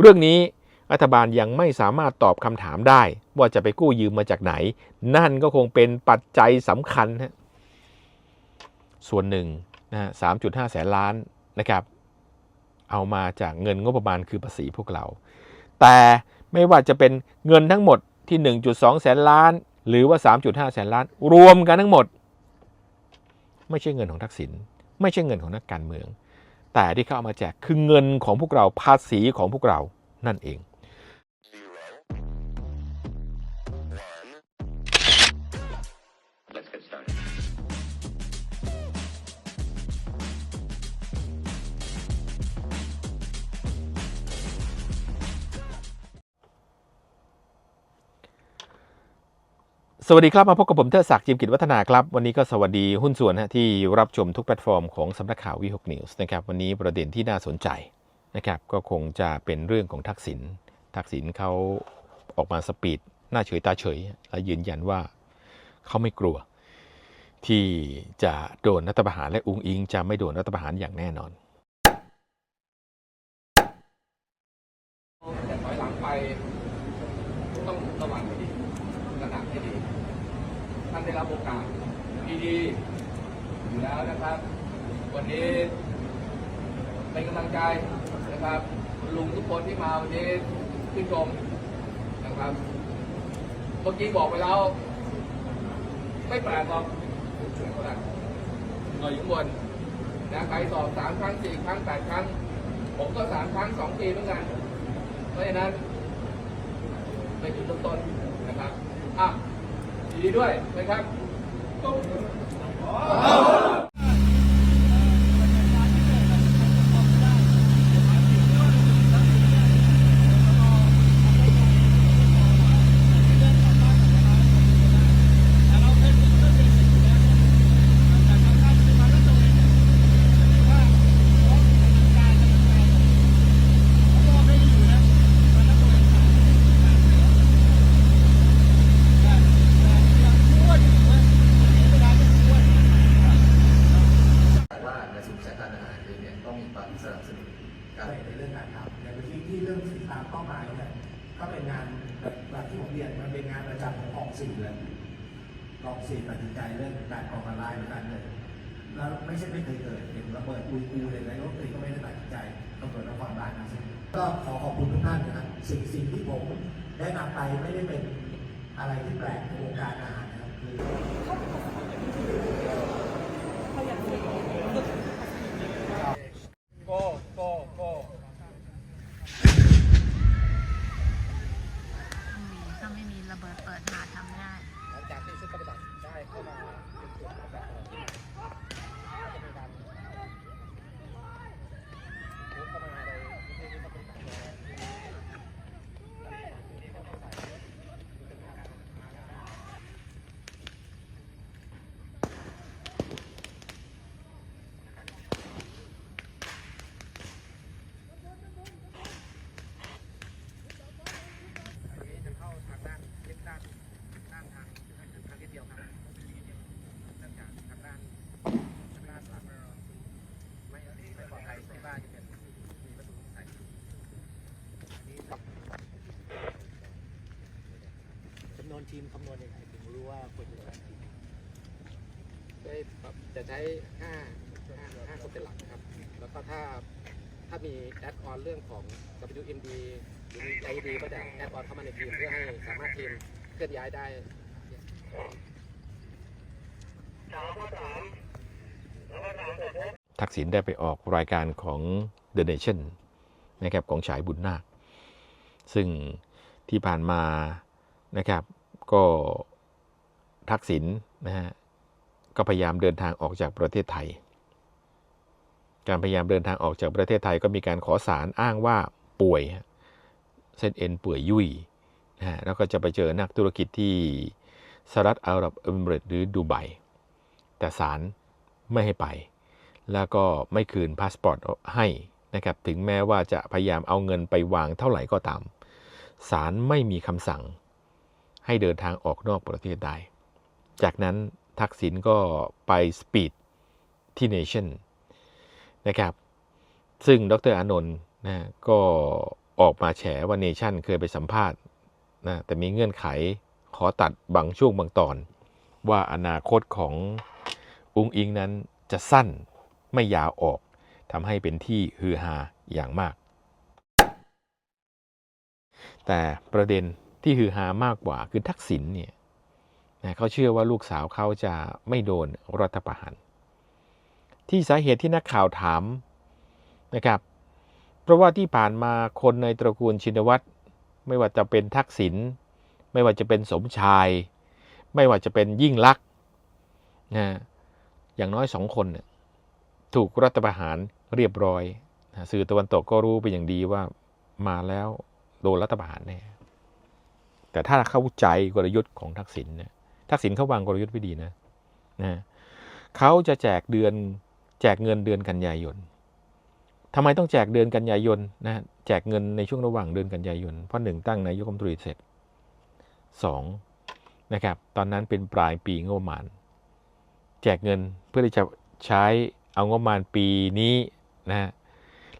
เรื่องนี้รัฐบาลยังไม่สามารถตอบคำถามได้ ว่าจะไปกู้ยืมมาจากไหน นั่นก็คงเป็นปัจจัยสำคัญฮะส่วนหนึ่งนะฮะ3.5แสนล้านนะครับ เอามาจากเงินงบประมาณคือภาษีพวกเรา แต่ไม่ว่าจะเป็นเงินทั้งหมดที่ 1.2 แสนล้าน หรือว่า 3.5 แสนล้าน รวมกันทั้งหมด ไม่ใช่เงินของทักษิณไม่ใช่เงินของนักการเมือง แต่ที่เขาเอามาแจกคือเงินของพวกเราภาษีของพวกเรานั่นเอง วัสดีครับ มาพบกับผมเทอศักดิ์จิมกิจวัฒนาครับ วันนี้ก็สวัสดีหุ้นส่วนที่รับชมทุกแพลตฟอร์มของสำนักข่าววีหกนิวส์นะครับวันนี้ประเด็นที่น่าสนใจนะครับก็คงจะเป็นเรื่องของทักษิณทักษิณเขาออกมาสปีดหน้าเฉยตาเฉย และยืนยันว่าเขาไม่กลัว ที่จะโดนรัฐประหารและอุงอิง จะไม่โดนรัฐประหารอย่างแน่นอน จะถอยหลังไปต้องระวังให้ดีระดับให้ดี ท่านได้รับโอกาสดีๆอยู่ แล้วนะครับ วันนี้เป็นกำลังใจนะครับลุงทุกคนที่มาวันนี้ชื่นชมนะครับ เมื่อกี้บอกไปแล้ว ไม่แปลกหรอกหน่อยอยู่ข้างบนนะใครสอบสามครั้งสี่ครั้งแปดครั้ง ผมก็สามครั้งสองปีเหมือนกัน เพราะฉะนั้นเป็นจุดเริ่มต้นนะครับ อะดีด้วยนะครับตุ๊บ แต่ว่าในสุขสายการอาหารเองเนี่ยต้องมีความสนับสนุนการ ในเรื่องการทำในพื้นที่ที่เรื่องสินตามเป้าหมายเนี่ยก็เป็นงานแบบแบบที่ผมเรียนมันเป็นงานประจำของกองสี่เลยกองสี่ตัดสินใจเรื่องการก่อการร้ายเหมือนกันเลยแล้วไม่ใช่ไม่เคยเกิดเห็ นระเบิดอุยกูเลยนายกตีก็ไม่ได้ตัดสินใจตำรวจนครบาลนะก็ขอขอบคุณทุกท่านนะครับสิ่งสิ่งที่ผมได้นำไปไม่ได้เป็นอะไรที่แปลกในวงการอาหารนะครับคือ โกโกโก ต้องมีถ้าไม่มีระเบิดเปิดหาทำไม่ได้ หลังจากที่ชุดปฏิบัติได้เข้ามาเป็นจุดปฏิบัติที่ก็จะมีการมุดเข้ามาในพื้นที่ที่ต้องปฏิบัติแล้ว ตรงนี้จะเข้าทางด้านทิศด้านด้านทางทางทางทิศเดียวครับเนื่องจากทางด้านทางด้านหลังไม่ไม่ปลอดภัยไม่ว่าจะเป็นมีประตูใส่อันนี้ครับ จำนทีมคำนวณยังไงถึงรู้ว่าควรจะได้ทีมได้ครับจะใช้ห้าห้าห้าคนเป็นหลักนะครับ แล้วก็ถ้าถ้ามีแอดออนเรื่องของ WMD หรือมี ID ก็จะแอดออนเข้ามาในทีมเพื่อให้สามารถทีมเคลื่อนย้ายได้ทักษิณได้ไปออกรายการของ The Nation นะครับของฉายบุญนาค ซึ่งที่ผ่านมานะครับ ก็ทักษิณนะฮะก็พยายามเดินทางออกจากประเทศไทย การพยายามเดินทางออกจากประเทศไทยก็มีการขอสารอ้างว่าป่วยเส้นเอ็นป่วยยุ่ยนะฮะแล้วก็จะไปเจอนักธุรกิจที่สหรัฐอาหรับเอมิเรตหรือดูไบแต่ศาลไม่ให้ไป แล้วก็ไม่คืนพาสปอร์ตให้นะครับถึงแม้ว่าจะพยายามเอาเงินไปวางเท่าไหร่ก็ตามศาลไม่มีคำสั่ง ให้เดินทางออกนอกประเทศได้ จากนั้นทักษิณก็ไปสปีดที่เนชั่นนะครับ ซึ่งดรอานนท์นะก็ออกมาแฉว่าเนชั่นเคยไปสัมภาษณ์นะแต่มีเงื่อนไขขอตัดบางช่วงบางตอน ว่าอนาคตของอุงอิงนั้นจะสั้นไม่ยาวออกทำให้เป็นที่ฮือฮาอย่างมาก แต่ประเด็น ที่ฮือฮามากกว่าคือทักษิณเนี่ยนะเขาเชื่อว่าลูกสาวเขาจะไม่โดนรัฐประหาร ที่สาเหตุที่นักข่าวถามนะครับ เพราะว่าที่ผ่านมาคนในตระกูลชินวัตรไม่ว่าจะเป็นทักษิณไม่ว่าจะเป็นสมชาย ไม่ว่าจะเป็นยิ่งลักษณ์นะอย่างน้อยสองคนเนี่ยถูกรัฐประหารเรียบร้อย สื่อตะวันตกก็รู้เป็นอย่างดีว่ามาแล้วโดนรัฐประหารแน่ แต่ถ้าเข้าใจกลยุทธ์ของทักษิณเนี่ยทักษิณเขาวางกลยุทธ์ไว้ดีนะนะเขาจะแจกเดือนแจกเงินเดือนกันยายนทำไมต้องแจกเดือนกันยายนนะแจกเงินในช่วงระหว่างเดือนกันยายน เพราะหนึ่งตั้งนายกรัฐมนตรีเสร็จสองนะครับตอนนั้นเป็นปลายปีงบประมาณ แจกเงินเพื่อที่จะใช้เอางบประมาณปีนี้นะ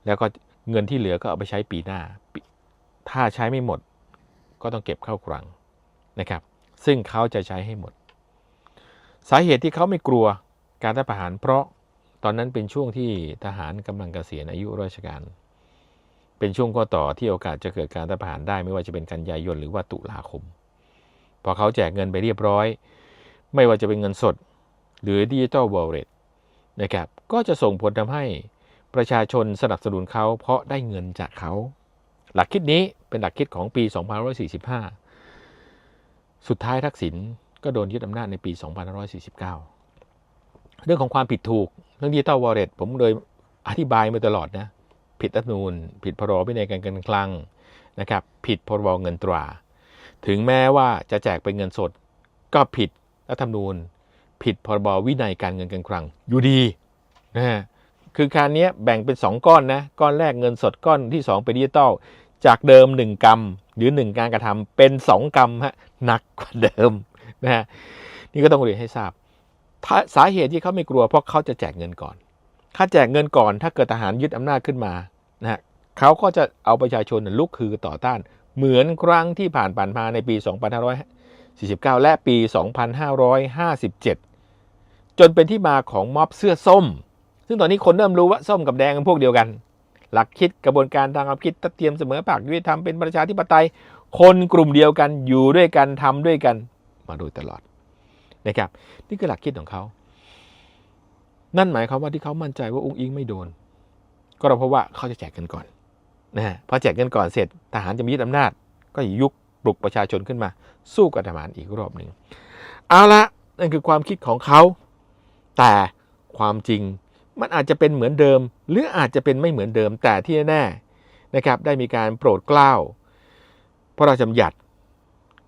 แล้วก็เงินที่เหลือก็เอาไปใช้ปีหน้า ถ้าใช้ไม่หมด ก็ต้องเก็บเข้ากลังนะครับ ซึ่งเขาจะใช้ให้หมด สาเหตุที่เขาไม่กลัวการรัฐประหาร เพราะตอนนั้นเป็นช่วงที่ทหารกำลังเกษียณอายุราชการ เป็นช่วงข้อต่อที่โอกาสจะเกิดการรัฐประหารได้ไม่ว่าจะเป็นกันยายนหรือว่าตุลาคม พอเขาแจกเงินไปเรียบร้อย ไม่ว่าจะเป็นเงินสด หรือดิจิทัลวอลเล็ตนะครับก็จะส่งผลทำให้ประชาชนสนับสนุนเขาเพราะได้เงินจากเขา หลักคิดนี้เป็นหลักคิดของปี2545 สุดท้ายทักษิณก็โดนยึดอำนาจในปี 2549 เรื่องของความผิดถูกเรื่องดิจิตอลวอลเล็ตผมเลยอธิบายมาตลอดนะ ผิดรัฐธรรมนูญผิดพรบวินัยการเงินคลังนะครับ ผิดพรบเงินตรา ถึงแม้ว่าจะแจกเป็นเงินสด ก็ผิดรัฐธรรมนูญ ผิดพรบวินัยการเงินการคลัง อยู่ดีนะฮะคือการนี้แบ่งเป็น 2 ก้อนนะ ก้อนแรกเงินสดก้อนที่ 2 เป็นดิจิตอล จากเดิม 1 กรัมหรือ 1 การกระทำเป็น 2 กรัมฮะหนักกว่าเดิมนะฮะนี่ก็ต้องเรียนให้ทราบาสาเหตุที่เขาไม่กลัวเพราะเขาจะแจกเงินก่อน ถ้าแจกเงินก่อนถ้าเกิดทหารยึดอำนาจขึ้นมานะฮะเขาก็จะเอาประชาชนลุกคือต่อต้าน เหมือนครั้งที่ผ่านผ่านมาในปี 2549 และปี 2557 จนเป็นที่มาของม็อบเสื้อส้ม ซึ่งตอนนี้คนเริ่มรู้ว่าส้มกับแดงเป็นพวกเดียวกัน หลักคิดกระบวนการทางความคิดทัดเทียมเสมอภาคยุติธรรมเป็นประชาธิปไตย คนกลุ่มเดียวกันอยู่ด้วยกันทำด้วยกันมาโดยตลอดนะครับ นี่คือหลักคิดของเขา นั่นหมายความว่าที่เขามั่นใจว่าอุ้งอิงไม่โดน ก็เพราะว่าเขาจะแจกเงินก่อนนะฮะพอแจกเงินก่อนเสร็จทหารจะมียึดอำนาจ ก็ยุคปลุกประชาชนขึ้นมา สู้กับทหารอีกรอบหนึ่งเอาละนั่นคือความคิดของเขา แต่ความจริง มันอาจจะเป็นเหมือนเดิม หรืออาจจะเป็นไม่เหมือนเดิมแต่ที่แน่ๆนะครับได้มีการโปรดเกล้า พระราชบัญญัติ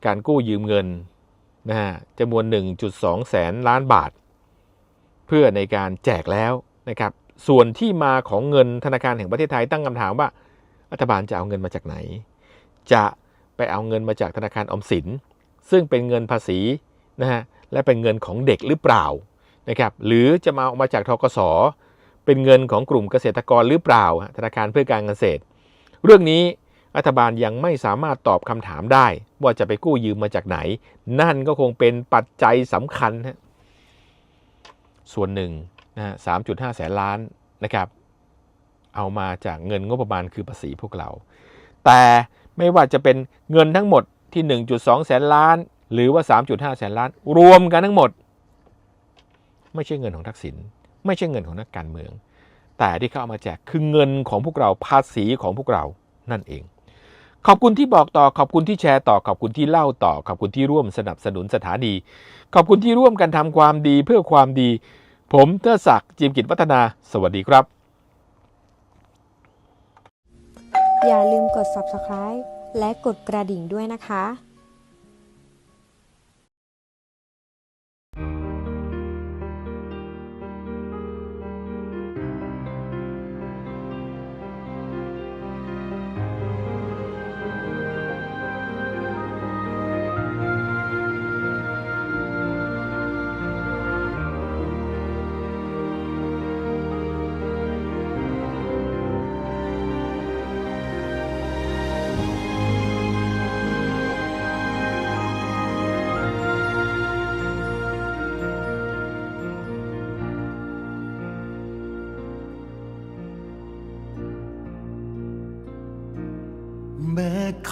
การกู้ยืมเงินนะฮะจำนวน 1.2 แสนล้านบาท เพื่อในการแจกแล้วนะครับส่วนที่มาของเงินธนาคารแห่งประเทศไทยตั้งคำถามว่ารัฐบาลจะเอาเงินมาจากไหน จะไปเอาเงินมาจากธนาคารอมสิน ซึ่งเป็นเงินภาษีนะฮะและเป็นเงินของเด็กหรือเปล่านะครับหรือจะมาเอามาจากทกส เป็นเงินของกลุ่มเกษตรกรหรือเปล่า ธนาคารเพื่อการเกษตร เรื่องนี้รัฐบาลยังไม่สามารถตอบคำถามได้ ว่าจะไปกู้ยืมมาจากไหน นั่นก็คงเป็นปัจจัยสำคัญฮะส่วนหนึ่งนะฮะ3.5แสนล้านนะครับ เอามาจากเงินงบประมาณคือภาษีพวกเรา แต่ไม่ว่าจะเป็นเงินทั้งหมดที่ 1.2 แสนล้าน หรือว่า 3.5 แสนล้าน รวมกันทั้งหมด ไม่ใช่เงินของทักษิณ ไม่ใช่เงินของนักการเมือง แต่ที่เขาเอามาแจกคือเงินของพวกเราภาษีของพวกเรานั่นเอง ขอบคุณที่บอกต่อขอบคุณที่แชร์ต่อขอบคุณที่เล่าต่อขอบคุณที่ร่วมสนับสนุนสถานี ขอบคุณที่ร่วมกันทำความดีเพื่อความดี ผมเทอศักดิ์จิมกิจวัฒนา สวัสดีครับ อย่าลืมกด subscribe และกดกระดิ่งด้วยนะคะ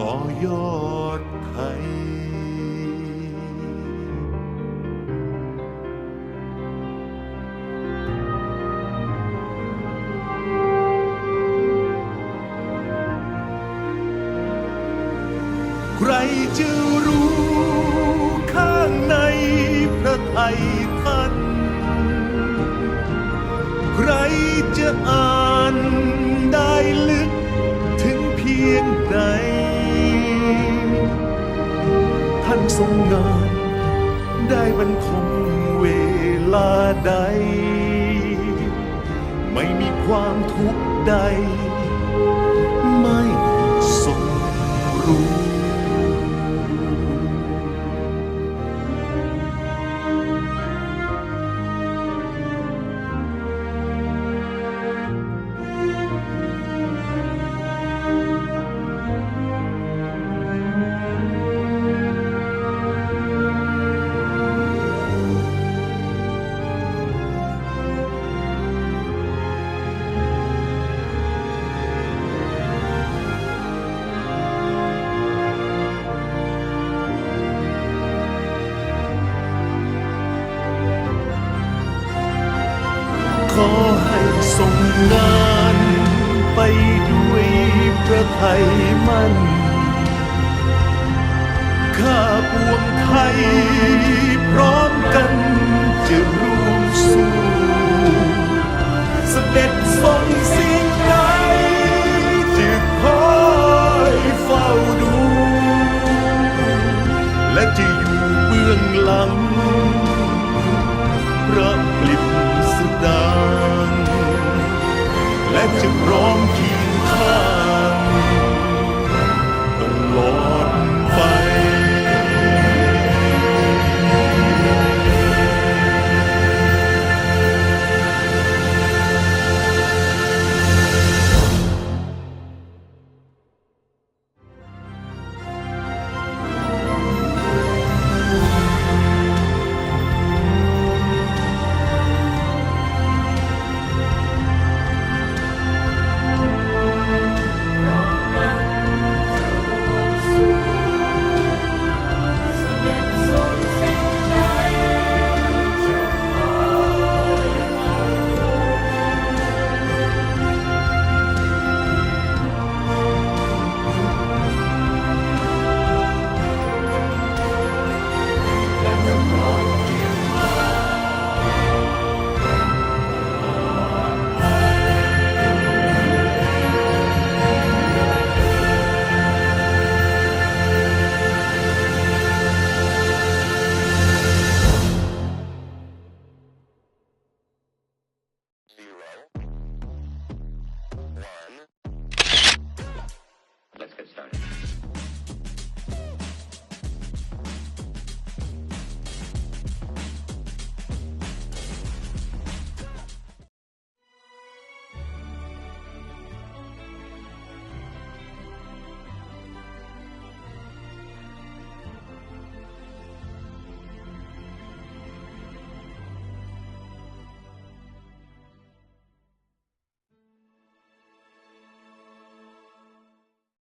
อยอดไทยใครจะรู้ข้างในพระไทยท่าน ใครจะอ่าน มันคงเวลาใด ไม่มีความทุกข์ใด ขอให้ส่งงานไปด้วยพระไทยมั่น ข้าปวงไทยพร้อมกันจะร่วมสู้เสด็จทรงสิ่งใดจะคอยเฝ้าดู และจะอยู่เบื้องหลัง